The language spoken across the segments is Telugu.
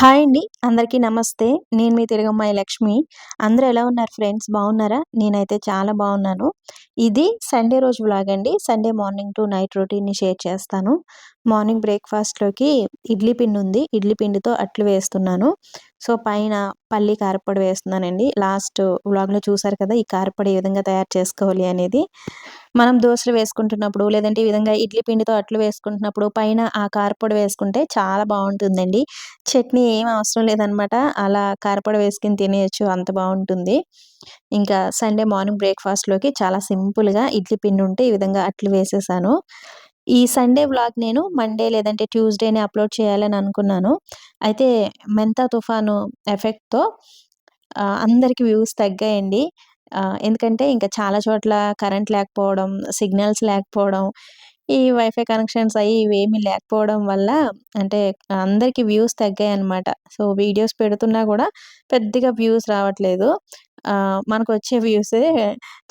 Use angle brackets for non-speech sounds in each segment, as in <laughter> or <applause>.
హాయ్ అండి. అందరికీ నమస్తే. నేను మీ తెలుగమ్మాయి లక్ష్మి. అందరూ ఎలా ఉన్నారు ఫ్రెండ్స్? బాగున్నారా? నేనైతే చాలా బాగున్నాను. ఇది సండే రోజు వ్లాగ్ అండి. సండే మార్నింగ్ టు నైట్ రొటీన్ని షేర్ చేస్తాను. మార్నింగ్ బ్రేక్ఫాస్ట్లోకి ఇడ్లీ పిండి ఉంది. ఇడ్లీ పిండితో అట్లు వేస్తున్నాను. సో పైన పల్లి కారపొడి వేస్తున్నానండి. లాస్ట్ వ్లాగ్లో చూసారు కదా ఈ కారపొడి ఏ విధంగా తయారు చేసుకోవాలి అనేది. మనం దోశలు వేసుకుంటున్నప్పుడు లేదంటే ఈ విధంగా ఇడ్లీ పిండితో అట్లు వేసుకుంటున్నప్పుడు పైన ఆ కారపొడి వేసుకుంటే చాలా బాగుంటుందండి. చట్నీ ఏం అవసరం లేదనమాట అలా కారపొడి వేసుకుని తినేయచ్చు అంత బాగుంటుంది. ఇంకా సండే మార్నింగ్ బ్రేక్ఫాస్ట్లోకి చాలా సింపుల్గా ఇడ్లీ పిండి ఉంటే ఈ విధంగా అట్లు వేసేసాను. ఈ సండే వ్లాగ్ నేను మండే లేదంటే ట్యూస్డేనే అప్లోడ్ చేయాలని అనుకున్నాను. అయితే మెంతా తుఫాను ఎఫెక్ట్తో అందరికి వ్యూస్ తగ్గాయండి. ఎందుకంటే ఇంకా చాలా చోట్ల కరెంట్ లేకపోవడం సిగ్నల్స్ లేకపోవడం ఈ వైఫై కనెక్షన్స్ అయ్యి ఇవేమీ లేకపోవడం వల్ల అంటే అందరికీ వ్యూస్ తగ్గాయి అనమాట సో వీడియోస్ పెడుతున్నా కూడా పెద్దగా వ్యూస్ రావట్లేదు. మనకు వచ్చే వ్యూసే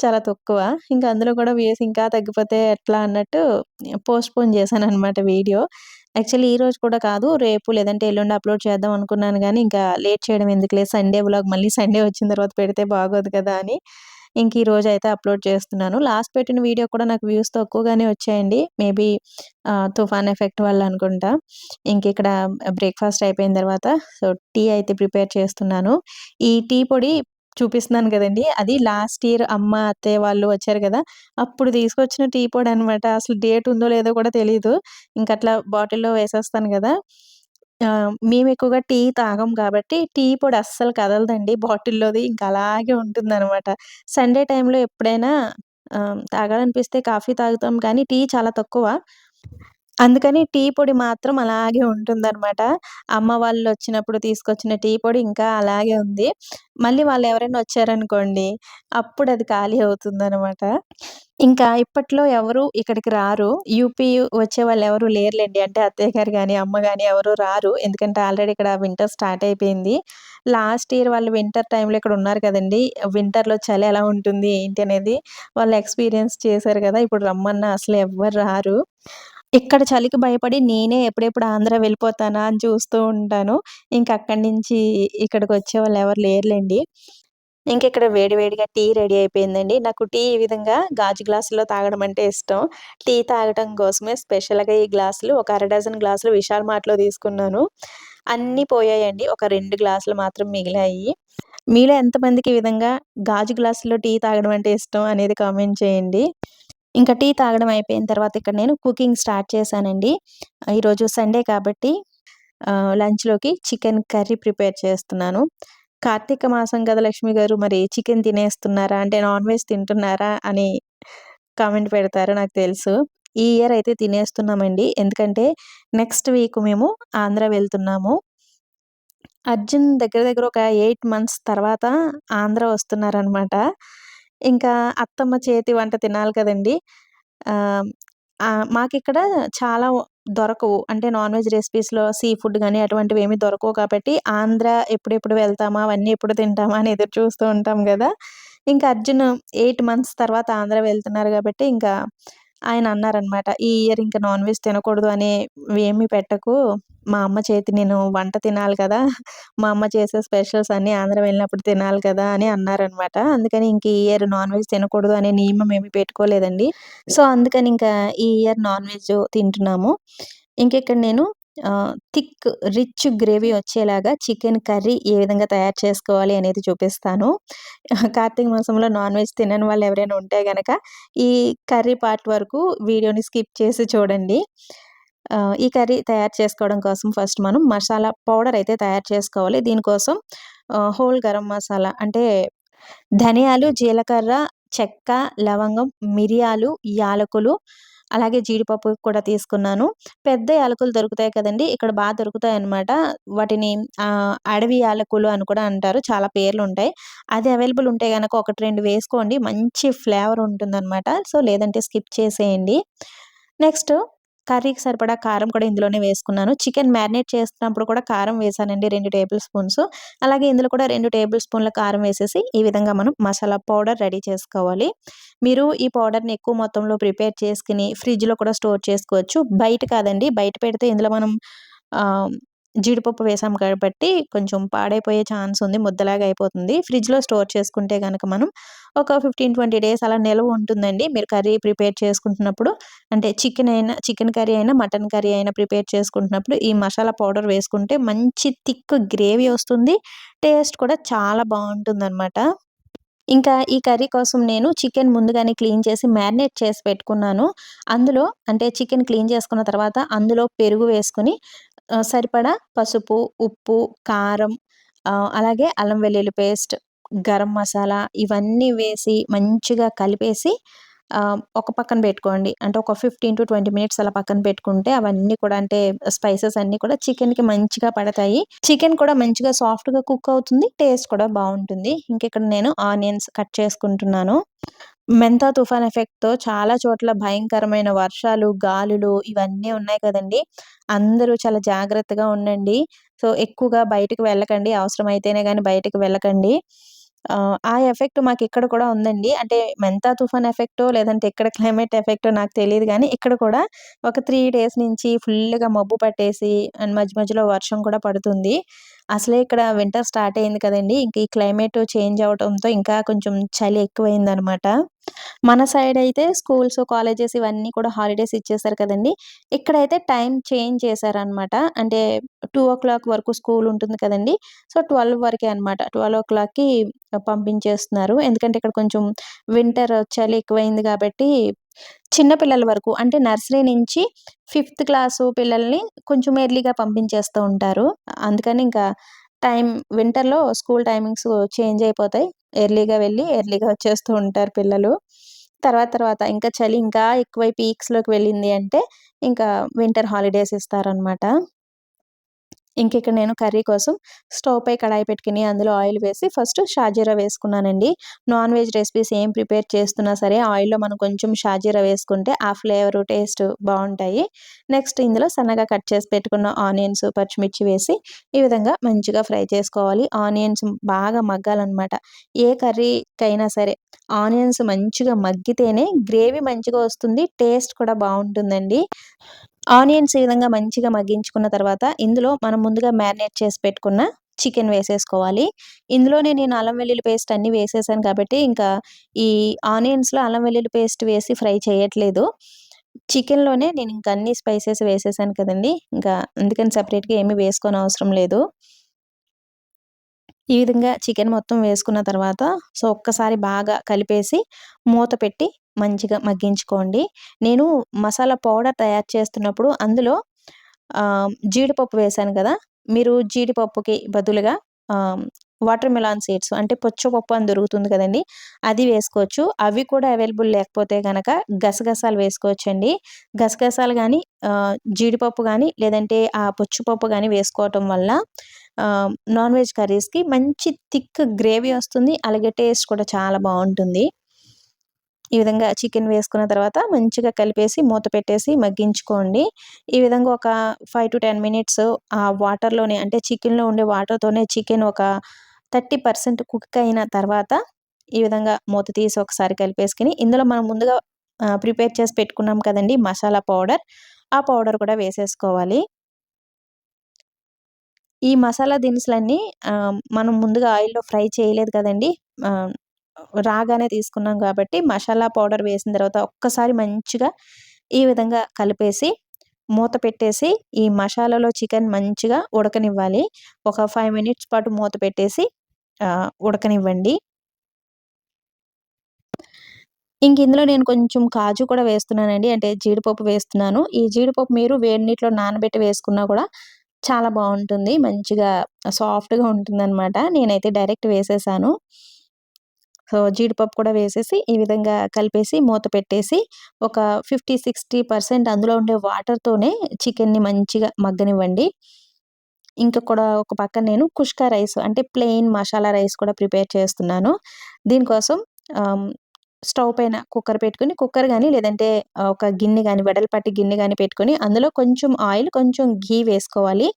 చాలా తక్కువ. ఇంకా అందులో కూడా వ్యూస్ ఇంకా తగ్గిపోతే ఎట్లా అన్నట్టు పోస్ట్పోన్ చేశాను అనమాట వీడియో. యాక్చువల్లీ ఈ రోజు కూడా కాదు రేపు లేదంటే ఎల్లుండి అప్లోడ్ చేద్దాం అనుకున్నాను కానీ ఇంకా లేట్ చేయడం ఎందుకులేదు సండే బ్లాగ్ మళ్ళీ సండే వచ్చిన తర్వాత పెడితే బాగోదు కదా అని. ఇంక ఈ రోజు అయితే అప్లోడ్ చేస్తున్నాను. లాస్ట్ పెట్టిన వీడియో కూడా నాకు వ్యూస్ తక్కువగానే వచ్చాయండి. మేబీ తుఫాన్ ఎఫెక్ట్ వల్ల అనుకుంటా. ఇంక ఇక్కడ బ్రేక్ఫాస్ట్ అయిపోయిన తర్వాత సో టీ అయితే ప్రిపేర్ చేస్తున్నాను. ఈ టీ పొడి చూపిస్తున్నాను కదండి. అది లాస్ట్ ఇయర్ అమ్మ అత్తయ్య వాళ్ళు వచ్చారు కదా అప్పుడు తీసుకొచ్చిన టీ పొడి అనమాట అసలు డేట్ ఉందో లేదో కూడా తెలియదు ఇంకా అట్లా బాటిల్లో వేసేస్తాను కదా. మేము ఎక్కువగా టీ తాగం కాబట్టి టీ పొడి అస్సలు కదలదండి బాటిల్లోది ఇంకా అలాగే ఉంటుంది అనమాట సండే టైంలో ఎప్పుడైనా తాగాలనిపిస్తే కాఫీ తాగుతాం కానీ టీ చాలా తక్కువ. అందుకని టీ పొడి మాత్రం అలాగే ఉంటుందన్నమాట. అమ్మ వాళ్ళు వచ్చినప్పుడు తీసుకొచ్చిన టీ పొడి ఇంకా అలాగే ఉంది. మళ్ళీ వాళ్ళు ఎవరైనా వచ్చారనుకోండి, అప్పుడు అది ఖాళీ అవుతుందన్నమాట ఇంకా ఇప్పట్లో ఎవరు ఇక్కడికి రారు. యూపీ వచ్చే వాళ్ళు ఎవరు లేరులేండి అంటే అత్తయ్య గారు కానీ అమ్మ కానీ ఎవరు రారు. ఎందుకంటే ఆల్రెడీ ఇక్కడ వింటర్ స్టార్ట్ అయిపోయింది. లాస్ట్ ఇయర్ వాళ్ళు వింటర్ టైంలో ఇక్కడ ఉన్నారు కదండీ! వింటర్‌లో చలి ఎలా ఉంటుంది, ఏంటి అనేది వాళ్ళు ఎక్స్‌పీరియన్స్ చేశారు కదా! ఇప్పుడు రమ్మన్నా అసలు ఎవ్వరు రారు. ఇక్కడ చలికి భయపడి నేనే ఎప్పుడెప్పుడు ఆంధ్ర వెళ్ళిపోతానా అని చూస్తూ ఉంటాను. ఇంక అక్కడి నుంచి ఇక్కడికి వచ్చే వాళ్ళు ఎవరు లేరులేండి ఇంక ఇక్కడ వేడి వేడిగా టీ రెడీ అయిపోయిందండి. నాకు టీ ఈ విధంగా గాజు గ్లాసులో తాగడం అంటే ఇష్టం. టీ తాగడం కోసమే స్పెషల్‌గా ఈ గ్లాసులు ఒక అర డజన్ గ్లాసులు విశాల్ మార్ట్‌లో తీసుకున్నాను. అన్నీ పోయాయండి. ఒక రెండు గ్లాసులు మాత్రం మిగిలాయి. మీలో ఎంతమందికి ఈ విధంగా గాజు గ్లాసులో టీ తాగడం అంటే ఇష్టం అనేది కామెంట్ చేయండి. ఇంకా టీ తాగడం అయిపోయిన తర్వాత ఇక్కడ నేను కుకింగ్ స్టార్ట్ చేశానండి. ఈరోజు సండే కాబట్టి లంచ్లోకి చికెన్ కర్రీ ప్రిపేర్ చేస్తున్నాను. కార్తీక మాసం కదా లక్ష్మి గారు మరి చికెన్ తినేస్తున్నారా? అంటే నాన్ వెజ్ తింటున్నారా? అని కామెంట్ పెడతారు నాకు తెలుసు. ఈ ఇయర్ అయితే తినేస్తున్నామండి. ఎందుకంటే నెక్స్ట్ వీక్ మేము ఆంధ్ర వెళ్తున్నాము. అర్జున్ దగ్గర దగ్గర ఒక ఎయిట్ మంత్స్ తర్వాత ఆంధ్ర వస్తున్నారనమాట ఇంకా అత్తమ్మ చేతి వంట తినాలి కదండీ! మాకిక్కడ చాలా దొరకవు. అంటే నాన్ వెజ్ రెసిపీస్‌లో సీ ఫుడ్ కానీ అటువంటివి ఏమీ దొరకవు కాబట్టి ఆంధ్ర ఎప్పుడెప్పుడు వెళ్తామా? అవన్నీ ఎప్పుడు తింటామా? అని ఎదురు చూస్తూ ఉంటాం కదా ఇంకా అర్జున్ ఎయిట్ మంత్స్ తర్వాత ఆంధ్ర వెళ్తున్నారు కాబట్టి ఇంకా ఆయన అన్నారనమాట. "ఈ ఇయర్ ఇంకా నాన్ వెజ్ తినకూడదు అని ఏమి పెట్టకు. మా అమ్మ చేతి నేను వంట తినాలి కదా! మా అమ్మ చేసే స్పెషల్స్ అన్నీ ఆంధ్ర వెళ్ళినప్పుడు తినాలి కదా!" అని అన్నారనమాట. అందుకని ఇంక ఈ ఇయర్ నాన్ వెజ్ తినకూడదు అనే నియమం ఏమి పెట్టుకోలేదండి. సో, అందుకని ఇంకా ఈ ఇయర్ నాన్ వెజ్ తింటున్నాము. ఇంకెక్కడ నేను థిక్ రిచ్ గ్రేవీ వచ్చేలాగా చికెన్ కర్రీ ఏ విధంగా తయారు చేసుకోవాలి అనేది చూపిస్తాను. కార్తీక మాసంలో నాన్ వెజ్ తినని వాళ్ళు ఎవరైనా ఉంటే కనుక ఈ కర్రీ పార్ట్ వరకు వీడియోని స్కిప్ చేసి చూడండి. ఈ కర్రీ తయారు చేసుకోవడం కోసం ఫస్ట్ మనం మసాలా పౌడర్ అయితే తయారు చేసుకోవాలి. దీనికోసం హోల్ గరం మసాలా అంటే ధనియాలు, జీలకర్ర, చెక్క, లవంగం, మిరియాలు, యాలకులు అలాగే జీడిపప్పు కూడా తీసుకున్నాను. పెద్ద యాలకులు దొరుకుతాయి కదండీ! ఇక్కడ బాగా దొరుకుతాయి అనమాట వాటిని అడవి యాలకులు అని కూడా అంటారు. చాలా పేర్లు ఉంటాయి అది అవైలబుల్ ఉంటే కనుక ఒకటి రెండు వేసుకోండి. మంచి ఫ్లేవర్ ఉంటుందన్నమాట. సో, లేదంటే స్కిప్ చేసేయండి. నెక్స్ట్ కర్రీకి సరిపడా కారం కూడా ఇందులోనే వేసుకున్నాను. చికెన్ మ్యారినేట్ చేస్తున్నప్పుడు కూడా కారం వేసానండి రెండు టేబుల్ స్పూన్స్. అలాగే ఇందులో కూడా రెండు టేబుల్ స్పూన్ల కారం వేసేసి ఈ విధంగా మనం మసాలా పౌడర్ రెడీ చేసుకోవాలి. మీరు ఈ పౌడర్ని ఎక్కువ మొత్తంలో ప్రిపేర్ చేసుకుని ఫ్రిడ్జ్లో కూడా స్టోర్ చేసుకోవచ్చు. బయట కాదండి బయట పెడితే ఇందులో మనం జీడిపప్పు వేసాం కాబట్టి కొంచెం పాడైపోయే ఛాన్స్ ఉంది ముద్దలాగా అయిపోతుంది. ఫ్రిడ్జ్లో స్టోర్ చేసుకుంటే కనుక మనం ఒక ఫిఫ్టీన్ ట్వంటీ డేస్ అలా నిల్వ ఉంటుందండి. మీరు కర్రీ ప్రిపేర్ చేసుకుంటున్నప్పుడు అంటే చికెన్ అయినా చికెన్ కర్రీ అయినా మటన్ కర్రీ అయినా ప్రిపేర్ చేసుకుంటున్నప్పుడు ఈ మసాలా పౌడర్ వేసుకుంటే మంచి థిక్ గ్రేవీ వస్తుంది. టేస్ట్ కూడా చాలా బాగుంటుంది ఇంకా ఈ కర్రీ కోసం నేను చికెన్ ముందుగానే క్లీన్ చేసి మ్యారినేట్ చేసి పెట్టుకున్నాను. అందులో అంటే చికెన్ క్లీన్ చేసుకున్న తర్వాత అందులో పెరుగు వేసుకుని సరిపడా? పసుపు ఉప్పు కారం అలాగే అల్లం వెల్లుల్లి పేస్ట్ గరం మసాలా ఇవన్నీ వేసి మంచిగా కలిపేసి ఒక పక్కన పెట్టుకోండి. అంటే ఒక ఫిఫ్టీన్ టు ట్వంటీ మినిట్స్ అలా పక్కన పెట్టుకుంటే అవన్నీ కూడా అంటే స్పైసెస్ అన్నీ కూడా చికెన్కి మంచిగా పడతాయి. చికెన్ కూడా మంచిగా సాఫ్ట్గా కుక్ అవుతుంది టేస్ట్ కూడా బాగుంటుంది. ఇంకెక్కడ నేను ఆనియన్స్ కట్ చేసుకుంటున్నాను. మెంతా తుఫాన్ ఎఫెక్ట్తో చాలా చోట్ల భయంకరమైన వర్షాలు గాలులు ఇవన్నీ ఉన్నాయి కదండి. అందరూ చాలా జాగ్రత్తగా ఉండండి. సో ఎక్కువగా బయటకు వెళ్ళకండి. అవసరం అయితేనే కానీ బయటకు వెళ్ళకండి. ఆ ఎఫెక్ట్ మాకు ఇక్కడ కూడా ఉందండి. అంటే మెంతా తుఫాన్ ఎఫెక్టో లేదంటే ఇక్కడ క్లైమేట్ ఎఫెక్టో నాకు తెలియదు కానీ ఇక్కడ కూడా ఒక త్రీ డేస్ నుంచి ఫుల్గా మబ్బు పట్టేసి అండ్ మధ్య మధ్యలో వర్షం కూడా పడుతుంది. అసలే ఇక్కడ వింటర్ స్టార్ట్ అయింది కదండి. ఇంక ఈ క్లైమేట్ చేంజ్ అవడంతో ఇంకా కొంచెం చలి ఎక్కువైంది అనమాట మన సైడ్ అయితే స్కూల్స్ కాలేజెస్ ఇవన్నీ కూడా హాలిడేస్ ఇచ్చేసారు కదండి. ఇక్కడైతే టైం చేంజ్ చేశారనమాట అంటే టూ ఓ క్లాక్ వరకు స్కూల్ ఉంటుంది కదండి. సో ట్వెల్వ్ వరకే అనమాట ట్వెల్వ్ ఓ క్లాక్కి పంపించేస్తున్నారు. ఎందుకంటే ఇక్కడ కొంచెం వింటర్ చలి ఎక్కువైంది కాబట్టి చిన్న పిల్లల వరకు అంటే నర్సరీ నుంచి ఫిఫ్త్ క్లాసు పిల్లల్ని కొంచెం ఎర్లీగా పంపించేస్తూ ఉంటారు. అందుకని ఇంకా టైం వింటర్లో స్కూల్ టైమింగ్స్ చేంజ్ అయిపోతాయి. ఎర్లీగా వెళ్ళి ఎర్లీగా వచ్చేస్తూ ఉంటారు పిల్లలు. తర్వాత తర్వాత ఇంకా చలి ఇంకా ఎక్కువై పీక్స్లోకి వెళ్ళింది అంటే ఇంకా వింటర్ హాలిడేస్ ఇస్తారనమాట ఇంక ఇక్కడ నేను కర్రీ కోసం స్టవ్ పై కడాయి పెట్టుకుని అందులో ఆయిల్ వేసి ఫస్ట్ షాజీరా వేసుకున్నానండి. నాన్ వెజ్ రెసిపీస్ ఏం ప్రిపేర్ చేస్తున్నా సరే ఆయిల్లో మనం కొంచెం షాజీరా వేసుకుంటే ఆ ఫ్లేవర్ టేస్ట్ బాగుంటాయి. నెక్స్ట్ ఇందులో సన్నగా కట్ చేసి పెట్టుకున్న ఆనియన్స్ పచ్చిమిర్చి వేసి ఈ విధంగా మంచిగా ఫ్రై చేసుకోవాలి. ఆనియన్స్ బాగా మగ్గాలన్నమాట. ఏ కర్రీకైనా సరే ఆనియన్స్ మంచిగా మగ్గితేనే గ్రేవీ మంచిగా వస్తుంది టేస్ట్ కూడా బాగుంటుందండి. ఆనియన్స్ ఈ విధంగా మంచిగా మగ్గించుకున్న తర్వాత ఇందులో మనం ముందుగా మ్యారినేట్ చేసి పెట్టుకున్న చికెన్ వేసేసుకోవాలి. ఇందులోనే నేను అల్లం వెల్లుల్లి పేస్ట్ అన్నీ వేసేసాను కాబట్టి ఇంకా ఈ ఆనియన్స్లో అల్లం వెల్లుల్లి పేస్ట్ వేసి ఫ్రై చేయట్లేదు. చికెన్లోనే నేను ఇంకా అన్ని స్పైసెస్ వేసేసాను కదండి. ఇంకా అందుకని సపరేట్గా ఏమీ వేసుకోని అవసరం లేదు. ఈ విధంగా చికెన్ మొత్తం వేసుకున్న తర్వాత సో ఒక్కసారి బాగా కలిపేసి మూత పెట్టి మంచిగా మగ్గించుకోండి. నేను మసాలా పౌడర్ తయారు చేస్తున్నప్పుడు అందులో జీడిపప్పు వేశాను కదా మీరు జీడిపప్పుకి బదులుగా వాటర్ మిలాన్ సీడ్స్ అంటే పొచ్చపప్పు అని దొరుకుతుంది కదండి అది వేసుకోవచ్చు. అవి కూడా అవైలబుల్ లేకపోతే కనుక గసగసాలు వేసుకోవచ్చండి. గసగసాలు కానీ జీడిపప్పు కానీ లేదంటే ఆ పొచ్చుపప్పు కానీ వేసుకోవటం వల్ల నాన్ వెజ్ కర్రీస్కి మంచి థిక్ గ్రేవీ వస్తుంది అలాగే టేస్ట్ కూడా చాలా బాగుంటుంది. ఈ విధంగా చికెన్ వేసుకున్న తర్వాత మంచిగా కలిపేసి మూత పెట్టేసి మగ్గించుకోండి. ఈ విధంగా ఒక ఫైవ్ టు టెన్ మినిట్స్ ఆ వాటర్లోనే అంటే చికెన్లో ఉండే వాటర్తోనే చికెన్ ఒక థర్టీ పర్సెంట్ కుక్ అయిన తర్వాత ఈ విధంగా మూత తీసి ఒకసారి కలిపేసుకుని ఇందులో మనం ముందుగా ప్రిపేర్ చేసి పెట్టుకున్నాం కదండి మసాలా పౌడర్. ఆ పౌడర్ కూడా వేసేసుకోవాలి. ఈ మసాలా దినుసులన్నీ మనం ముందుగా ఆయిల్లో ఫ్రై చేయలేదు కదండి. రాగానే తీసుకున్నాం కాబట్టి మసాలా పౌడర్ వేసిన తర్వాత ఒక్కసారి మంచిగా ఈ విధంగా కలిపేసి మూత పెట్టేసి ఈ మసాలాలో చికెన్ మంచిగా ఉడకనివ్వాలి. ఒక ఫైవ్ మినిట్స్ పాటు మూత పెట్టేసి ఉడకనివ్వండి. ఇంక ఇందులో నేను కొంచెం కాజు కూడా వేస్తున్నానండి. అంటే జీడిపప్పు వేస్తున్నాను. ఈ జీడిపప్పు మీరు వేడి నీటిలో నానబెట్టి వేసుకున్నా కూడా చాలా బాగుంటుంది. మంచిగా సాఫ్ట్గా ఉంటుంది అనమాట నేనైతే డైరెక్ట్ వేసేసాను. సో జీడిపప్పు కూడా వేసేసి ఈ విధంగా కలిపేసి మూత పెట్టేసి ఒక ఫిఫ్టీ సిక్స్టీ పర్సెంట్ అందులో ఉండే వాటర్తోనే చికెన్ని మంచిగా మగ్గనివ్వండి. ఇంకా కూడా ఒక పక్కన నేను కుష్కా రైస్ అంటే ప్లెయిన్ మసాలా రైస్ కూడా ప్రిపేర్ చేస్తున్నాను. దీనికోసం స్టవ్ పైన కుక్కర్ పెట్టుకుని కుక్కర్ కానీ లేదంటే ఒక గిన్నె కానీ వెడల్పాటి గిన్నె కానీ పెట్టుకొని అందులో కొంచెం ఆయిల్ కొంచెం ఘీ వేసుకోవాలి.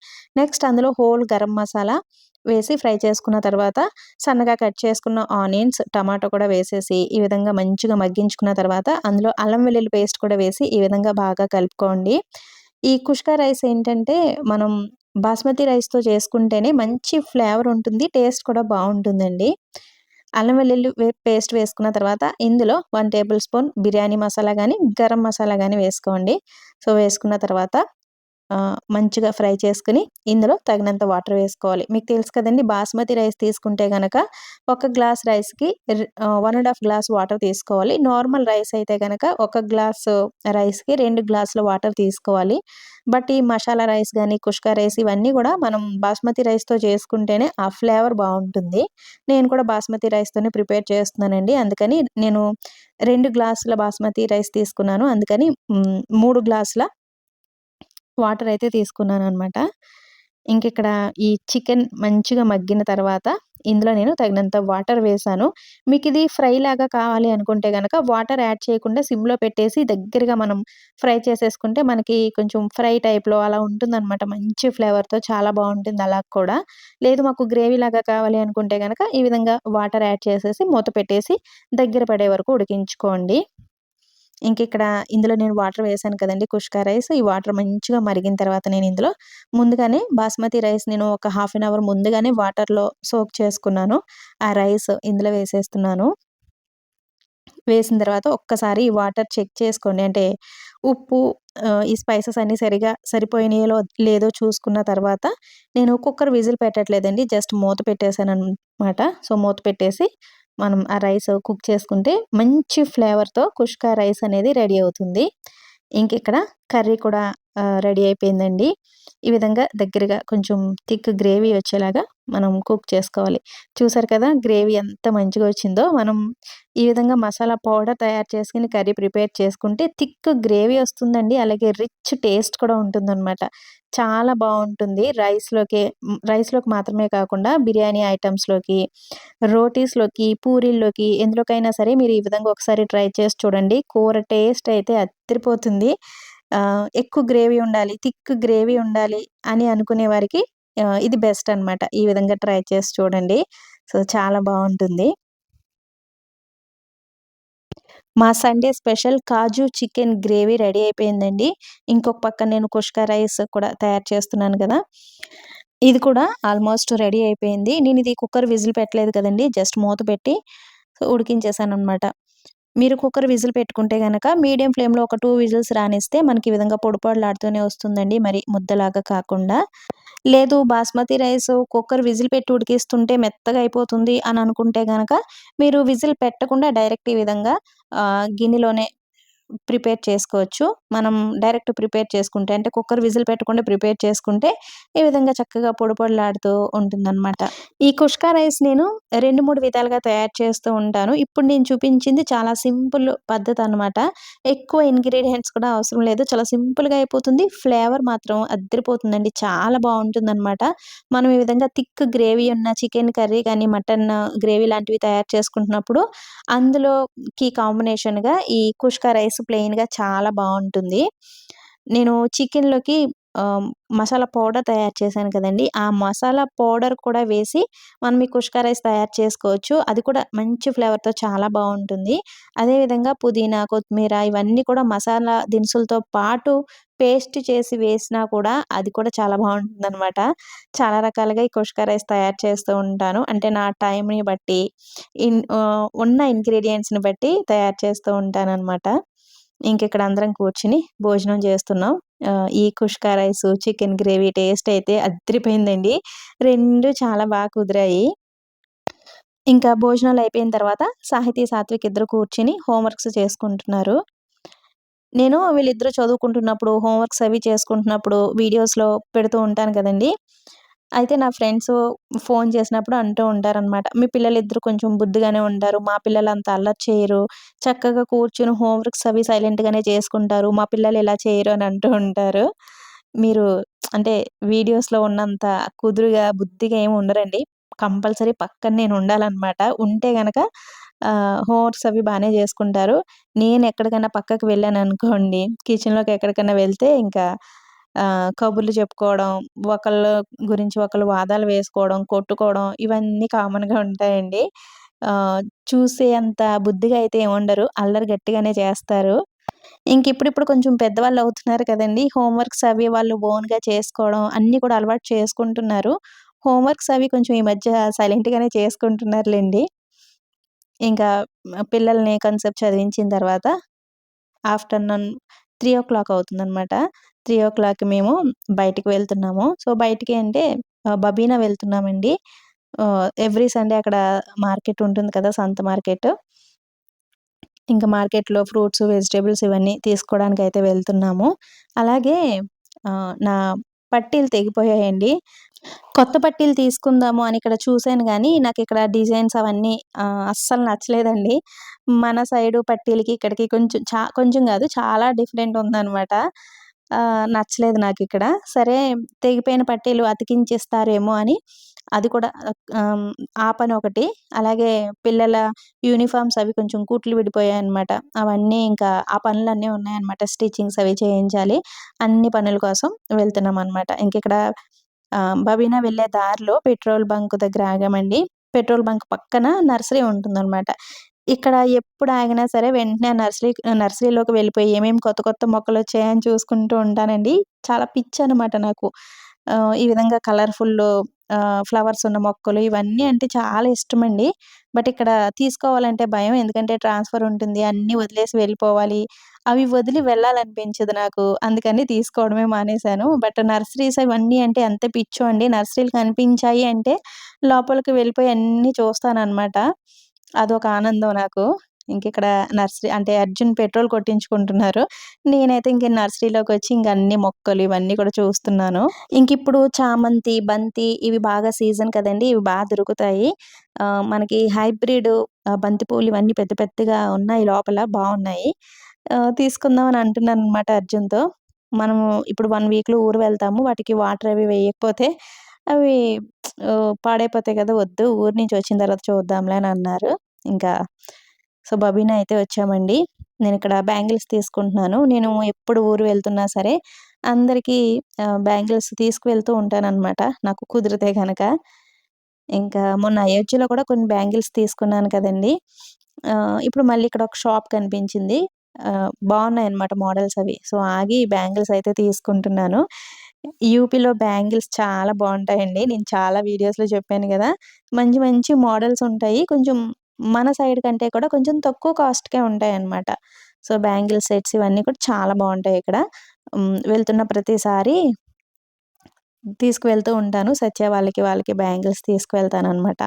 నెక్స్ట్ అందులో హోల్ గరం మసాలా వేసి ఫ్రై చేసుకున్న తర్వాత సన్నగా కట్ చేసుకున్న ఆనియన్స్ టమాటో కూడా వేసేసి ఈ విధంగా మంచిగా మగ్గించుకున్న తర్వాత అందులో అల్లం వెల్లుల్లి పేస్ట్ కూడా వేసి ఈ విధంగా బాగా కలుపుకోండి. ఈ కుష్కా రైస్ ఏంటంటే మనం బాస్మతి రైస్తో చేసుకుంటేనే మంచి ఫ్లేవర్ ఉంటుంది టేస్ట్ కూడా బాగుంటుందండి. అల్లం వెల్లుల్లి పేస్ట్ వేసుకున్న తర్వాత ఇందులో one tablespoon biryani masala కానీ గరం మసాలా కానీ వేసుకోండి. సో వేసుకున్న తర్వాత మంచిగా ఫ్రై చేసుకుని ఇందులో తగినంత వాటర్ వేసుకోవాలి. మీకు తెలుసు కదండి బాస్మతి రైస్ తీసుకుంటే కనుక ఒక గ్లాస్ రైస్కి one and half glass water తీసుకోవాలి. నార్మల్ రైస్ అయితే కనుక ఒక గ్లాస్ రైస్కి రెండు గ్లాసుల వాటర్ తీసుకోవాలి. బట్ ఈ మసాలా రైస్ కానీ కుష్కా రైస్ ఇవన్నీ కూడా మనం బాస్మతి రైస్తో చేసుకుంటేనే ఆ ఫ్లేవర్ బాగుంటుంది. నేను కూడా బాస్మతి రైస్తోనే ప్రిపేర్ చేస్తున్నానండి. అందుకని నేను రెండు గ్లాసుల బాస్మతి రైస్ తీసుకున్నాను. అందుకని మూడు గ్లాసుల వాటర్ అయితే తీసుకున్నాను అనమాట ఇక్కడ ఈ చికెన్ మంచిగా మగ్గిన తర్వాత ఇందులో నేను తగినంత వాటర్ వేసాను. మీకు ఇది ఫ్రై లాగా కావాలి అనుకుంటే కనుక వాటర్ యాడ్ చేయకుండా సిమ్లో పెట్టేసి దగ్గరగా మనం ఫ్రై చేసేసుకుంటే మనకి కొంచెం ఫ్రై టైప్లో అలా ఉంటుందన్నమాట మంచి ఫ్లేవర్తో చాలా బాగుంటుంది అలా కూడా. లేదు మాకు గ్రేవీ లాగా కావాలి అనుకుంటే కనుక ఈ విధంగా వాటర్ యాడ్ చేసేసి మూత పెట్టేసి దగ్గర పడే వరకు ఉడికించుకోండి. ఇంక ఇక్కడ ఇందులో నేను వాటర్ వేసాను కదండి కుష్కా రైస్. ఈ వాటర్ మంచిగా మరిగిన తర్వాత నేను ఇందులో ముందుగానే బాస్మతి రైస్ నేను ఒక హాఫ్ అన్ అవర్ ముందుగానే వాటర్లో సోక్ చేసుకున్నాను. ఆ రైస్ ఇందులో వేసేస్తున్నాను. వేసిన తర్వాత ఒక్కసారి ఈ వాటర్ చెక్ చేసుకోండి. అంటే ఉప్పు ఈ స్పైసెస్ అన్నీ సరిగా సరిపోయినాయో లేదో చూసుకున్న తర్వాత నేను కుక్కర్ విజిల్ పెట్టట్లేదండి. జస్ట్ మూత పెట్టేశాను అనమాట సో మూత పెట్టేసి మనం ఆ రైస్ కుక్ చేసుకుంటే మంచి ఫ్లేవర్తో కుష్కా రైస్ అనేది రెడీ అవుతుంది. ఇంక ఇక్కడ కర్రీ కూడా రెడీ అయిపోయిందండి. ఈ విధంగా దగ్గరగా కొంచెం థిక్ గ్రేవీ వచ్చేలాగా మనం కుక్ చేసుకోవాలి. చూసారు కదా గ్రేవీ ఎంత మంచిగా వచ్చిందో. మనం ఈ విధంగా మసాలా పౌడర్ తయారు చేసుకుని కర్రీ ప్రిపేర్ చేసుకుంటే థిక్ గ్రేవీ వస్తుందండి. అలాగే రిచ్ టేస్ట్ కూడా ఉంటుందన్నమాట. చాలా బాగుంటుంది. రైస్లోకి రైస్లోకి మాత్రమే కాకుండా బిర్యానీ ఐటమ్స్లోకి రోటీస్లోకి పూరీల్లోకి ఎందులోకైనా సరే మీరు ఈ విధంగా ఒకసారి ట్రై చేసి చూడండి. కూర టేస్ట్ అయితే అత్తిరిపోతుంది ఎక్కువ గ్రేవీ ఉండాలి థిక్ గ్రేవీ ఉండాలి అని అనుకునే వారికి ఇది బెస్ట్ అనమాట ఈ విధంగా ట్రై చేసి చూడండి. సో చాలా బాగుంటుంది. మా సండే స్పెషల్ కాజు చికెన్ గ్రేవీ రెడీ అయిపోయిందండి. ఇంకొక పక్క నేను కుష్కా రైస్ కూడా తయారు చేస్తున్నాను కదా. ఇది కూడా ఆల్మోస్ట్ రెడీ అయిపోయింది. నేను ఇది కుక్కర్ విజిల్ పెట్టలేదు కదండి. జస్ట్ మూత పెట్టి ఉడికించేసాను అనమాట మీరు కుక్కర్ విజిల్ పెట్టుకుంటే కనుక మీడియం ఫ్లేమ్లో ఒక టూ విజిల్స్ రానిస్తే మనకి ఈ విధంగా పొడిపొడలాడుతూనే వస్తుందండి. మరి ముద్దలాగా కాకుండా. లేదు బాస్మతి రైస్ కుక్కర్ విజిల్ పెట్టి ఉడికిస్తుంటే మెత్తగా అయిపోతుంది అని అనుకుంటే కనుక మీరు విజిల్ పెట్టకుండా డైరెక్ట్ ఈ విధంగా గిన్నెలోనే ప్రిపేర్ చేసుకోవచ్చు. మనం డైరెక్ట్ ప్రిపేర్ చేసుకుంటే అంటే కుక్కర్ విజిల్ పెట్టకుండా ప్రిపేర్ చేసుకుంటే ఈ విధంగా చక్కగా పొడి పొడిలాడుతూ ఉంటుందన్నమాట. ఈ కుష్కా రైస్ నేను రెండు మూడు విధాలుగా తయారు చేస్తూ ఉంటాను. ఇప్పుడు నేను చూపించింది చాలా సింపుల్ పద్ధతి అనమాట ఎక్కువ ఇంగ్రీడియంట్స్ కూడా అవసరం లేదు. చాలా సింపుల్గా అయిపోతుంది. ఫ్లేవర్ మాత్రం అద్దరిపోతుందండి. చాలా బాగుంటుందన్నమాట. మనం ఈ విధంగా థిక్ గ్రేవీ ఉన్న చికెన్ కర్రీ కానీ మటన్ గ్రేవీ లాంటివి తయారు చేసుకుంటున్నప్పుడు అందులోకి కాంబినేషన్గా ఈ కుష్కా రైస్ ప్లెయిన్గా చాలా బాగుంటుంది నేను చికెన్లోకి మసాలా పౌడర్ తయారు చేశాను కదండి. ఆ మసాలా పౌడర్ కూడా వేసి మనం ఈ కుష్కా రైస్ తయారు చేసుకోవచ్చు. అది కూడా మంచి ఫ్లేవర్తో చాలా బాగుంటుంది అదేవిధంగా పుదీనా కొత్తిమీర ఇవన్నీ కూడా మసాలా దినుసులతో పాటు పేస్ట్ చేసి వేసినా కూడా అది కూడా చాలా బాగుంటుంది అనమాట చాలా రకాలుగా ఈ కుష్కా రైస్ తయారు చేస్తూ ఉంటాను. అంటే నా టైంని బట్టి ఇన్ ఉన్న ఇంగ్రీడియంట్స్ని బట్టి తయారు చేస్తూ ఉంటాను అనమాట ఇంక ఇక్కడ అందరం కూర్చుని భోజనం చేస్తున్నాం. ఈ kuska rice chicken gravy taste అయితే అదిరిపోయిందండి. రెండు చాలా బాగా కుదిరాయి. ఇంకా భోజనాలు అయిపోయిన తర్వాత సాహితీ సాత్విక్ ఇద్దరు కూర్చుని హోంవర్క్స్ చేసుకుంటున్నారు. నేను వీళ్ళిద్దరూ చదువుకుంటున్నప్పుడు హోంవర్క్స్ అవి చేసుకుంటున్నప్పుడు వీడియోస్లో పెడుతూ ఉంటాను కదండి. అయితే నా ఫ్రెండ్స్ ఫోన్ చేసినప్పుడు అంటూ ఉంటారనమాట మీ పిల్లలు ఇద్దరు కొంచెం బుద్ధిగానే ఉంటారు. మా పిల్లలు అంత అల్లరి చేయరు. చక్కగా కూర్చుని హోంవర్క్స్ అవి సైలెంట్గానే చేసుకుంటారు. మా పిల్లలు ఇలా చేయరు అని అంటూ ఉంటారు. మీరు అంటే వీడియోస్లో ఉన్నంత కుదురుగా బుద్ధిగా ఏమి ఉండరండి. కంపల్సరీ పక్కన నేను ఉండాలన్నమాట. ఉంటే గనక హోంవర్క్స్ అవి బాగానే చేసుకుంటారు. నేను ఎక్కడికైనా పక్కకు వెళ్ళాను అనుకోండి కిచెన్లోకి ఎక్కడికైనా వెళ్తే ఇంకా కబుర్లు చెప్పుకోవడం ఒకళ్ళ గురించి ఒకళ్ళు వాదాలు వేసుకోవడం కొట్టుకోవడం ఇవన్నీ కామన్గా ఉంటాయండి. చూసే అంత బుద్ధిగా అయితే ఏముండరు. అల్లరి గట్టిగానే చేస్తారు. ఇంక ఇప్పుడిప్పుడు కొంచెం పెద్దవాళ్ళు అవుతున్నారు కదండి. హోంవర్క్స్ అవి వాళ్ళు ఓన్‌గా చేసుకోవడం అన్నీ కూడా అలవాటు చేసుకుంటున్నారు. హోంవర్క్స్ అవి కొంచెం ఈ మధ్య సైలెంట్‌గానే చేసుకుంటున్నారులేండి. ఇంకా పిల్లల్ని కన్సెప్ట్ చదివించిన తర్వాత ఆఫ్టర్‌నూన్ త్రీ ఓ క్లాక్ అవుతుందన్నమాట త్రీ ఓ క్లాక్ మేము బయటికి వెళ్తున్నాము. సో, బయటికి అంటే బబీనా వెళ్తున్నామండి. ఎవ్రీ సండే అక్కడ మార్కెట్ ఉంటుంది కదా! సంత మార్కెట్. ఇంకా మార్కెట్‌లో ఫ్రూట్స్, వెజిటేబుల్స్ ఇవన్నీ తీసుకోవడానికి అయితే వెళ్తున్నాము. అలాగే నా పట్టీలు తెగిపోయాయండి. కొత్త పట్టీలు తీసుకుందాము అని ఇక్కడ చూసాను నాకు ఇక్కడ డిజైన్స్ అవన్నీ అస్సలు నచ్చలేదండి. మన సైడు పట్టీలకి, ఇక్కడికి కొంచెం చా కొంచెం కాదు చాలా డిఫరెంట్ ఉందనమాట. నచ్చలేదు నచ్చలేదు ఇక్కడ సరే తెగిపోయిన పట్టీలు అతికించిస్తారేమో అని అది కూడా ఆహ్, ఒకటి అలాగే పిల్లల యూనిఫార్మ్స్ అవి కొంచెం కుట్లు విడిపోయాయనమాట. అవన్నీ ఇంకా ఆ పనులన్నీ ఉన్నాయన్నమాట. స్టిచ్చింగ్స్ అవి చేయించాలి. అన్ని పనుల కోసం వెళ్తున్నాం అనమాట ఇంక ఇక్కడ బబీనా వెళ్ళే దారిలో పెట్రోల్ బంక్ దగ్గర ఆగామండి. పెట్రోల్ బంక్ పక్కన నర్సరీ ఉంటుందనమాట. ఇక్కడ ఎప్పుడు ఆగినా సరే వెంటనే నర్సరీ నర్సరీలోకి వెళ్ళిపోయి ఏమేమి కొత్త కొత్త మొక్కలు వచ్చాయని చూసుకుంటూ ఉంటానండి. చాలా పిచ్చి అనమాట నాకు. ఈ విధంగా కలర్ఫుల్ ఫ్లవర్స్ ఉన్న మొక్కలు ఇవన్నీ అంటే చాలా ఇష్టమండి. బట్ ఇక్కడ తీసుకోవాలంటే భయం. ఎందుకంటే ట్రాన్స్‌ఫర్ ఉంటుంది. అన్నీ వదిలేసి వెళ్ళిపోవాలి. అవి వదిలి వెళ్ళాలనిపించదు నాకు. అందుకని తీసుకోవడమే మానేశాను. బట్ నర్సరీస్ అవన్నీ అంటే ఎంత పిచ్చో అండి. నర్సరీలు కనిపించాయి అంటే లోపలికి వెళ్ళిపోయి అన్నీ చూస్తాననమాట. అదొక ఆనందం నాకు. ఇంకిక్కడ నర్సరీ అంటే అర్జున్ పెట్రోల్ కొట్టించుకుంటున్నారు. నేనైతే ఇంక నర్సరీలోకొచ్చి ఇంక అన్ని మొక్కలు ఇవన్నీ కూడా చూస్తున్నాను. ఇంకిప్పుడు చామంతి, బంతి ఇవి బాగా సీజన్ కదండీ! ఇవి బాగా దొరుకుతాయి. మనకి హైబ్రిడ్ బంతిపూలు బంతి ఇవన్నీ పెద్ద పెద్దగా ఉన్నాయి లోపల బాగున్నాయి తీసుకుందాం అని అంటున్నాను అనమాట అర్జున్‌తో. మనము ఇప్పుడు వన్ వీక్‌లో ఊరు వెళ్తాము. వాటికి వాటర్ అవి వేయకపోతే అవి పాడైపోతాయి కదా! వద్దు ఊరు నుంచి వచ్చిన తర్వాత చూద్దాంలే అని అన్నారు. ఇంకా సో, బబీనా అయితే వచ్చామండి. నేను ఇక్కడ బ్యాంగిల్స్ తీసుకుంటున్నాను. నేను ఎప్పుడు ఊరు వెళ్తున్నా సరే అందరికీ బ్యాంగిల్స్ తీసుకువెళ్తూ ఉంటాననమాట. నాకు కుదిరితే కనుక ఇంకా మొన్న అయోధ్యలో కూడా కొన్ని బ్యాంగిల్స్ తీసుకున్నాను కదండి ఇప్పుడు మళ్ళీ ఇక్కడ ఒక షాప్ కనిపించింది. బాగున్నాయి అన్నమాట మోడల్స్ అవి. సో, ఆగి బ్యాంగిల్స్ అయితే తీసుకుంటున్నాను. యూపీలో బ్యాంగిల్స్ చాలా బాగుంటాయండి నేను చాలా వీడియోస్‌లో చెప్పాను కదా మంచి మంచి మోడల్స్ ఉంటాయి. కొంచెం మన సైడ్ కంటే కూడా కొంచెం తక్కువ కాస్ట్‌కే ఉంటాయన్నమాట. సో, బ్యాంగిల్ సెట్స్ ఇవన్నీ కూడా చాలా బాగుంటాయి ఇక్కడ. వెళ్తున్న ప్రతిసారి తీసుకువెళ్తూ ఉంటాను. సత్య వాళ్ళకి, వాళ్ళకి బ్యాంగిల్స్ తీసుకువెళ్తాననమాట.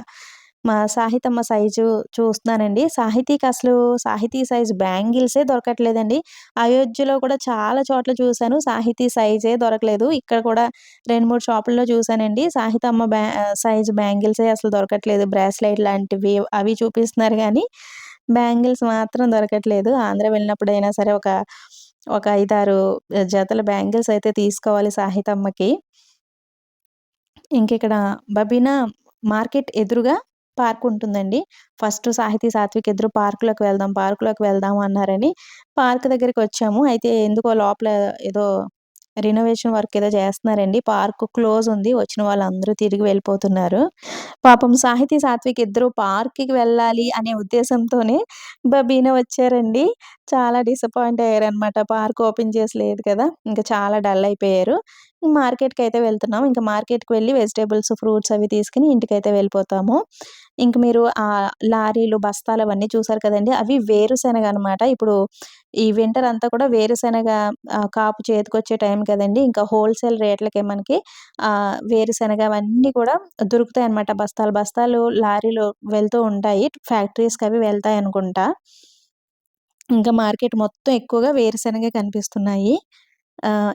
మా సాహితమ్మ సైజు చూస్తున్నానండి. సాహితీకి అసలు సాహితీ సైజు బ్యాంగిల్సే దొరకట్లేదండి. అయోధ్యలో కూడా చాలా చోట్ల చూశాను సాహితీ సైజే దొరకలేదు. ఇక్కడ కూడా 2, 3 షాపుల్లో చూసానండి. సాహితమ్మ బ్యా సైజు బ్యాంగిల్సే అసలు దొరకట్లేదు. బ్రాస్లైట్ లాంటివి అవి చూపిస్తున్నారు కానీ బ్యాంగిల్స్ మాత్రం దొరకట్లేదు. ఆంధ్ర వెళ్ళినప్పుడైనా సరే ఒక, ఒక 5, 6 జతల బ్యాంగిల్స్ అయితే తీసుకోవాలి సాహితమ్మకి. ఇంకిక్కడ బబీనా మార్కెట్ ఎదురుగా పార్క్ ఉంటుందండి. ఫస్ట్ సాహితీ, సాత్విక్ ఇద్దరు పార్కులోకి వెళ్దాం, పార్కులోకి వెళ్దాం అన్నారని పార్క్ దగ్గరికి వచ్చాము అయితే ఎందుకో లోపల ఏదో రినోవేషన్ వర్క్ ఏదో చేస్తున్నారండి. పార్క్ క్లోజ్ ఉంది. వచ్చిన వాళ్ళందరూ తిరిగి వెళ్ళిపోతున్నారు. పాపం సాహితీ, సాత్విక్ ఇద్దరు పార్క్‌కి వెళ్ళాలి అనే ఉద్దేశంతోనే బబీన వచ్చారండి. చాలా డిసప్పాయింట్ అయ్యారనమాట. పార్క్ ఓపెన్ చేసి లేదు కదా! ఇంకా చాలా డల్ అయిపోయారు. మార్కెట్కి అయితే వెళ్తున్నాం. ఇంకా మార్కెట్‌కి వెళ్ళి వెజిటేబుల్స్ ఫ్రూట్స్ అవి తీసుకుని ఇంటికైతే వెళ్ళిపోతాము. ఇంక మీరు ఆ లారీలు, బస్తాలు అవన్నీ చూసారు కదండి అవి వేరుశెనగ అనమాట. ఇప్పుడు ఈ వింటర్ అంతా కూడా వేరుశెనగ కాపు చేతికొచ్చే టైం కదండి ఇంకా హోల్‌సేల్ రేట్లకే మనకి వేరుశెనగ అవన్నీ కూడా దొరుకుతాయి అనమాట బస్తాలు, బస్తాలు లారీలో వెళ్తూ ఉంటాయి. ఫ్యాక్టరీస్‌కి అవి వెళ్తాయి అనుకుంటా ఇంకా మార్కెట్ మొత్తం ఎక్కువగా వేరుశెనగే కనిపిస్తున్నాయి.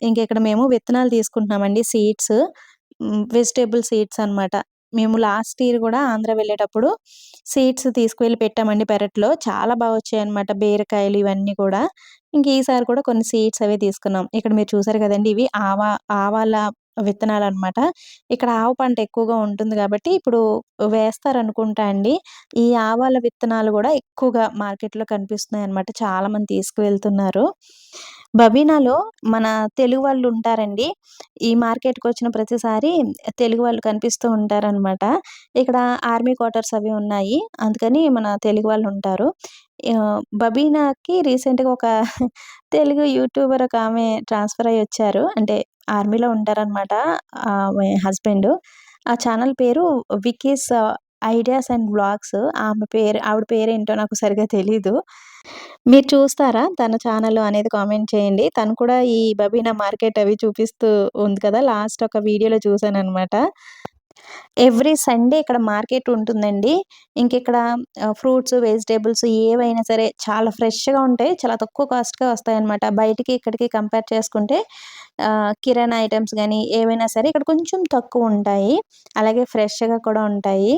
ఇంకా ఇక్కడ మేము విత్తనాలు తీసుకుంటున్నామండి సీడ్స్. వెజిటేబుల్ సీడ్స్ అనమాట. మేము లాస్ట్ ఇయర్ కూడా ఆంధ్ర వెళ్ళేటప్పుడు సీడ్స్ తీసుకువెళ్ళి పెట్టామండి పెరట్లో. చాలా బా వచ్చాయన్నమాట. బీరకాయలు ఇవన్నీ కూడా. ఇంక ఈసారి కూడా కొన్ని సీడ్స్ అవి తీసుకున్నాం. ఇక్కడ మీరు చూసారు కదండి ఇవి ఆవా ఆవాల విత్తనాలు అనమాట ఇక్కడ ఆవ పంట ఎక్కువగా ఉంటుంది కాబట్టి ఇప్పుడు వేస్తారనుకుంటా అండి. ఈ ఆవాల విత్తనాలు కూడా ఎక్కువగా మార్కెట్‌లో కనిపిస్తున్నాయన్నమాట. చాలామంది తీసుకువెళ్తున్నారు. బబీనాలో మన తెలుగు వాళ్ళు ఉంటారండి. ఈ మార్కెట్‌కొచ్చిన ప్రతిసారి తెలుగు వాళ్ళు కనిపిస్తూ ఉంటారనమాట. ఇక్కడ ఆర్మీ క్వార్టర్స్ అవి ఉన్నాయి. అందుకని మన తెలుగు వాళ్ళు ఉంటారు. బబీనాకి రీసెంట్‌గా ఒక <laughs> తెలుగు యూట్యూబర్ ఒక ఆమె ట్రాన్స్‌ఫర్ అయ్యి వచ్చారు. అంటే ఆర్మీలో ఉంటారనమాట. ఆమె హస్బెండ్. ఆ ఛానల్ పేరు వికీస్ ఐడియాస్ అండ్ బ్లాగ్స్ ఆమె పేరు ఆవిడ పేరేంటో నాకు సరిగా తెలీదు. మీరు చూస్తారా తన ఛానల్ అనేది కామెంట్ చేయండి. తను కూడా ఈ బబీనా మార్కెట్ అవి చూపిస్తూ ఉంది కదా! లాస్ట్ ఒక వీడియోలో చూసాననమాట. ఎవ్రీ సండే ఇక్కడ మార్కెట్ ఉంటుందండి. ఇంకిక్కడ ఇక్కడ ఫ్రూట్స్, వెజిటేబుల్స్ ఏవైనా సరే చాలా ఫ్రెష్‌గా ఉంటాయి. చాలా తక్కువ కాస్ట్‌గా వస్తాయన్నమాట. బయటికి ఇక్కడికి కంపేర్ చేసుకుంటే కిరాణా ఐటమ్స్ కానీ ఏవైనా సరే ఇక్కడ కొంచెం తక్కువ ఉంటాయి అలాగే ఫ్రెష్‌గా కూడా ఉంటాయి.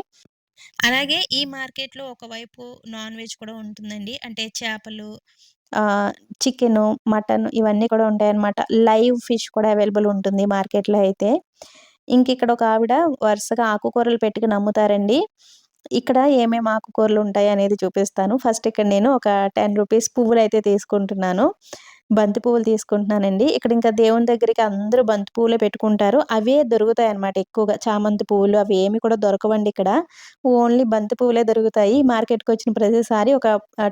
అలాగే ఈ మార్కెట్‌లో ఒకవైపు నాన్ వెజ్ కూడా ఉంటుందండి. అంటే చేపలు చికెను, మటన్ ఇవన్నీ కూడా ఉంటాయన్నమాట. లైవ్ ఫిష్ కూడా అవైలబుల్ ఉంటుంది మార్కెట్‌లో అయితే. ఇంకిక్కడ ఒక ఆవిడ వరుసగా ఆకుకూరలు పెట్టుకొని అమ్ముతారండి. ఇక్కడ ఏమేమి ఆకుకూరలు ఉంటాయి అనేది చూపిస్తాను. ఫస్ట్ ఇక్కడ నేను ఒక 10 రూపీస్ పువ్వులైతే తీసుకుంటున్నాను. బంతి పువ్వులు తీసుకుంటున్నానండి. ఇక్కడ ఇంకా దేవుని దగ్గరికి అందరూ బంతి పువ్వులే పెట్టుకుంటారు. అవే దొరుకుతాయి అన్నమాట ఎక్కువగా. చామంతి పువ్వులు అవి ఏమి కూడా దొరకవండి ఇక్కడ. ఓన్లీ బంతి పువ్వులే దొరుకుతాయి. మార్కెట్‌కొచ్చిన ప్రతిసారి ఒక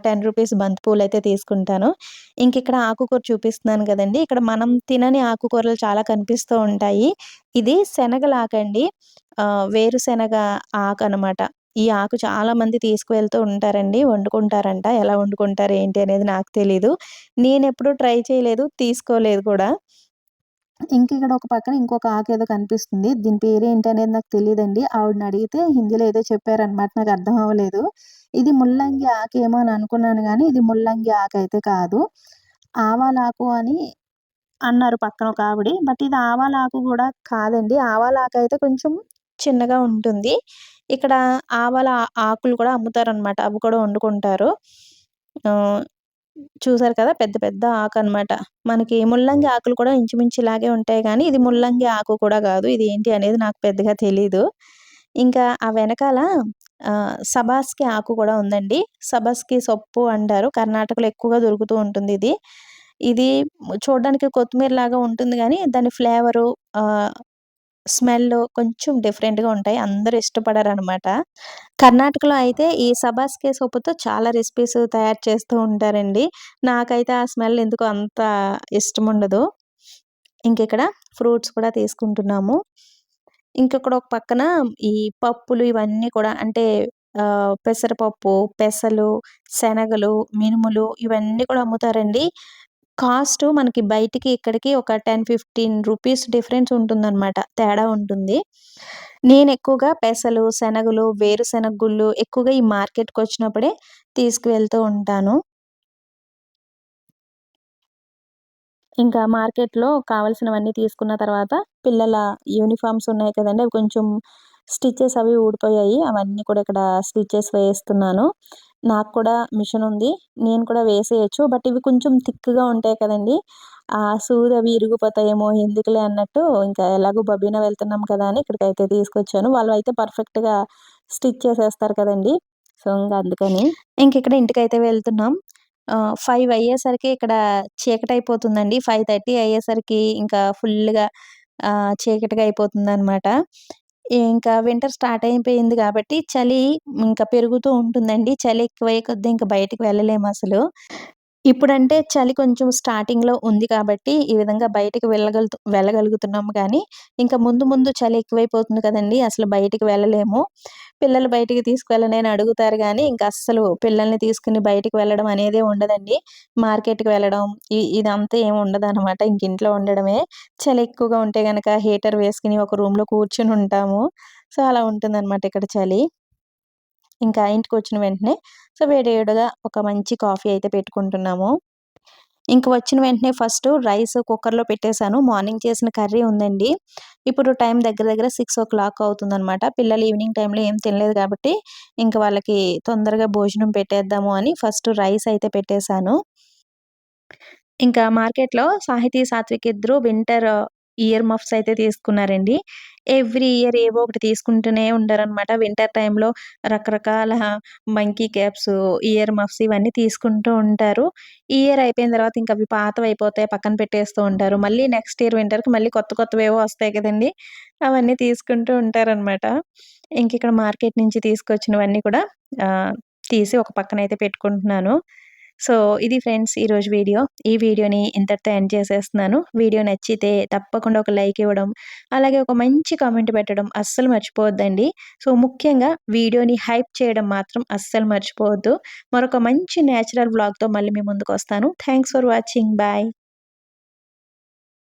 టెన్ రూపీస్ బంతి పువ్వులైతే తీసుకుంటాను. ఇంకిక్కడ ఆకుకూర చూపిస్తున్నాను కదండి ఇక్కడ మనం తినని ఆకుకూరలు చాలా కనిపిస్తూ ఉంటాయి. ఇది శనగలాకండి. వేరుశనగ వేరుశెనగ అనమాట ఈ ఆకు చాలామంది తీసుకువెళ్తూ ఉంటారండి. వండుకుంటారంట. ఎలా వండుకుంటారు ఏంటి అనేది నాకు తెలీదు. నేనెప్పుడూ ట్రై చేయలేదు. తీసుకోలేదు కూడా. ఇంకిక్కడ ఒక పక్కన ఇంకొక ఆకు ఏదో కనిపిస్తుంది. దీని పేరు ఏంటి అనేది నాకు తెలియదండి ఆవిడని అడిగితే హిందీలో ఏదో చెప్పారనమాట. నాకు అర్థం అవ్వలేదు. ఇది ముల్లంగి ఆకేమో అని అనుకున్నాను కానీ ఇది ముల్లంగి ఆకైతే కాదు. ఆవాలాకు అని అన్నారు పక్కన ఒక ఆవిడ. బట్ ఇది ఆవాలాకు కూడా కాదండి. ఆవాలాకైతే కొంచెం చిన్నగా ఉంటుంది. ఇక్కడ ఆవాల ఆకులు కూడా అమ్ముతారనమాట. అవి కూడా వండుకుంటారు. చూసారు కదా! పెద్ద పెద్ద ఆకనమాట. మనకి ముల్లంగి ఆకులు కూడా ఇంచుమించు ఇలాగే ఉంటాయి గానీ, ఇది ముల్లంగి ఆకు కూడా గాదు. ఇది ఏంటి అనేది నాకు పెద్దగా తెలీదు. ఇంకా ఆ వెనకాల సబాస్కి ఆకు కూడా ఉందండి. సబాస్కి సొప్పు అంటారు. కర్ణాటకలో ఎక్కువగా దొరుకుతూ ఉంటుంది ఇది. ఇది చూడడానికి కొత్తిమీరలాగా ఉంటుంది గానీ, దాని ఫ్లేవరు స్మెల్ కొంచెం డిఫరెంట్‌గా ఉంటాయి. అందరూ ఇష్టపడరు అనమాట కర్ణాటకలో అయితే ఈ సబాస్కే సొప్పుతో చాలా రెసిపీస్ తయారు చేస్తూ ఉంటారండి. నాకైతే ఆ స్మెల్ ఎందుకు అంత ఇష్టం ఉండదు ఇంకిక్కడ ఫ్రూట్స్ కూడా తీసుకుంటున్నాము. ఇంకిక్కడ ఒక పక్కన ఈ పప్పులు ఇవన్నీ కూడా అంటే పెసరపప్పు, పెసలు, శనగలు, మినుములు ఇవన్నీ కూడా అమ్ముతారండి. కాస్ట్ మనకి బయటికి ఇక్కడికి ఒక 10, 15 రూపీస్ డిఫరెన్స్ ఉంటుందన్నమాట తేడా ఉంటుంది. నేను ఎక్కువగా పెసలు, శనగలు, వేరుశెనగ గుళ్ళు ఎక్కువగా ఈ మార్కెట్‌కొచ్చినప్పుడే తీసుకువెళ్తూ ఉంటాను. ఇంకా మార్కెట్‌లో కావాల్సినవన్నీ తీసుకున్న తర్వాత పిల్లల యూనిఫార్మ్స్ ఉన్నాయి కదండి అవి కొంచెం స్టిచ్చెస్ అవి ఊడిపోయాయి. అవన్నీ కూడా ఇక్కడ స్టిచ్చెస్ వేస్తున్నాను. నాకు కూడా మిషన్ ఉంది. నేను కూడా వేసేయచ్చు బట్ ఇవి కొంచెం థిక్‌గా ఉంటాయి కదండీ! ఆ సూది అవి ఇరిగిపోతాయేమో ఎందుకులే అన్నట్టు ఇంకా ఎలాగో బబీనా వెళ్తున్నాం కదా! అని ఇక్కడికైతే తీసుకొచ్చాను. వాళ్ళు అయితే పర్ఫెక్ట్‌గా స్టిచ్ చేసేస్తారు కదండీ! సో, ఇంక అందుకని. ఇంటికి ఇంటికైతే వెళ్తున్నాం. ఫైవ్ అయ్యేసరికి ఇక్కడ చీకటి అయిపోతుందండి ఫైవ్ థర్టీ అయ్యేసరికి ఇంకా ఫుల్‌గా చీకటిగా అయిపోతుంది అనమాట ఇంకా వింటర్ స్టార్ట్ అయిపోయింది కాబట్టి చలి ఇంకా పెరుగుతూ ఉంటుందండి. చలి ఎక్కువయ్యే కొద్దీ ఇంకా బయటికి వెళ్ళలేమసలు. ఇప్పుడంటే చలి కొంచెం స్టార్టింగ్‌లో ఉంది కాబట్టి ఈ విధంగా బయటికి వెళ్ళగలుతు వెళ్ళగలుగుతున్నాము కానీ ఇంకా ముందు ముందు చలి ఎక్కువైపోతుంది కదండి అసలు బయటికి వెళ్ళలేము. పిల్లలు బయటికి తీసుకువెళ్ళని అని అడుగుతారు కానీ ఇంకా అస్సలు పిల్లల్ని తీసుకొని బయటికి వెళ్ళడం అనేదే ఉండదండి. మార్కెట్‌కి వెళ్ళడం ఇదంతా ఏమి ఉండదనమాట. ఇంక ఇంట్లో ఉండడమే. చలి ఎక్కువగా ఉంటే గనక హీటర్ వేసుకుని ఒక రూమ్‌లో కూర్చుని ఉంటాము. సో, అలా ఉంటుందన్నమాట ఇక్కడ చలి. ఇంకా ఇంటికి వచ్చిన వెంటనే సో, వేడి వేడిగా ఒక మంచి కాఫీ అయితే పెట్టుకుంటున్నాము. ఇంక వచ్చిన వెంటనే ఫస్ట్ రైస్ కుక్కర్‌లో పెట్టేసాను. మార్నింగ్ చేసిన కర్రీ ఉందండి. ఇప్పుడు టైం దగ్గర దగ్గర 6:00 అవుతుందనమాట. పిల్లలు ఈవినింగ్ టైంలో ఏం తినలేదు కాబట్టి, ఇంక వాళ్ళకి తొందరగా భోజనం పెట్టేద్దాము అని ఫస్ట్ రైస్ అయితే పెట్టేశాను ఇంకా మార్కెట్‌లో సాహితీ, సాత్విక్ ఇద్దరు వింటర్ ఇయర్ మఫ్స్ అయితే తీసుకున్నారండి. ఎవ్రీ ఇయర్ ఏవో ఒకటి తీసుకుంటూనే ఉంటారనమాట. వింటర్ టైంలో రకరకాల మంకీ క్యాప్స్, ఇయర్ మఫ్స్ ఇవన్నీ తీసుకుంటూ ఉంటారు. ఇయర్ అయిపోయిన తర్వాత ఇంకా అవి పాతవైపోతాయి పక్కన పెట్టేస్తూ ఉంటారు. మళ్ళీ నెక్స్ట్ ఇయర్ వింటర్‌కి మళ్ళీ కొత్త కొత్తవేవో వస్తాయి కదండి అవన్నీ తీసుకుంటూ ఉంటారనమాట. ఇంకిక్కడ మార్కెట్ నుంచి తీసుకొచ్చినవన్నీ కూడా తీసి ఒక పక్కన అయితే పెట్టుకుంటున్నాను సో ఇది ఫ్రెండ్స్ ఈరోజు వీడియో. ఈ వీడియోని ఇంతటితో ఎండ్ చేసేస్తున్నాను. వీడియో నచ్చితే తప్పకుండా ఒక లైక్ ఇవ్వడం అలాగే ఒక మంచి కామెంట్ పెట్టడం అస్సలు మర్చిపోవద్దండి. సో ముఖ్యంగా వీడియోని హైప్ చేయడం మాత్రం అస్సలు మర్చిపోవద్దు. మరొక మంచి న్యాచురల్ వ్లాగ్తో మళ్ళీ మీ ముందుకు వస్తాను. Thanks for watching. బాయ్.